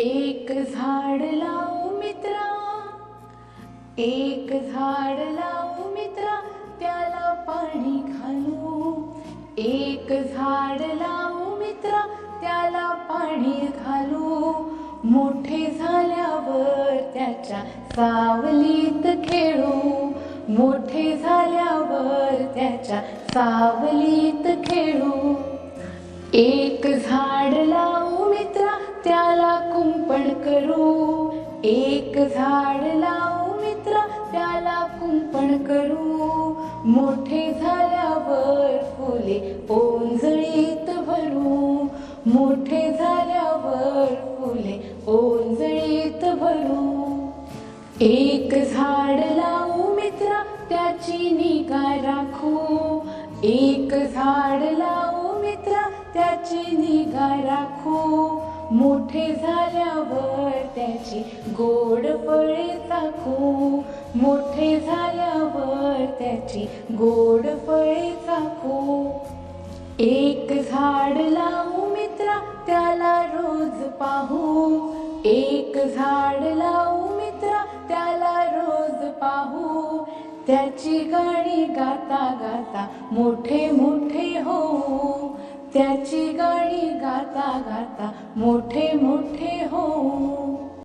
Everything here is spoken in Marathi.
एक झाड लावू मित्रा एक झाड लावू मित्रा त्याला पाणी घालू. एक झाड लावू मित्रा त्याला पाणी घालू. मोठे झाल्यावर त्याच्या सावलीत खेळू. मोठे झाल्यावर त्याच्या सावलीत खेळू. एक झाड लावू कुंपण करू. एक झाड लावू मित्र त्याला कुंपण करू. मोठे झाल्यावर फुले ओंजळीत भरू. मोठे झाल्यावर फुले ओंजळीत भरू. एक झाड लावू मित्रा त्याची निगा राखू. एक झाड लावू मित्रा त्याची निगा राखू. मोठे झाल्यावर त्याची गोड फळे चाखू मोठे झाल्यावर त्याची गोड फळे चाखू एक झाड लावू मित्रा त्याला रोज पाहू. एक झाड लावू मित्रा त्याला रोज पाहू. त्याची गाणी गाता गाता मोठे मोठे होऊ. त्याची गाणी गाता गाता मोठे मोठे हो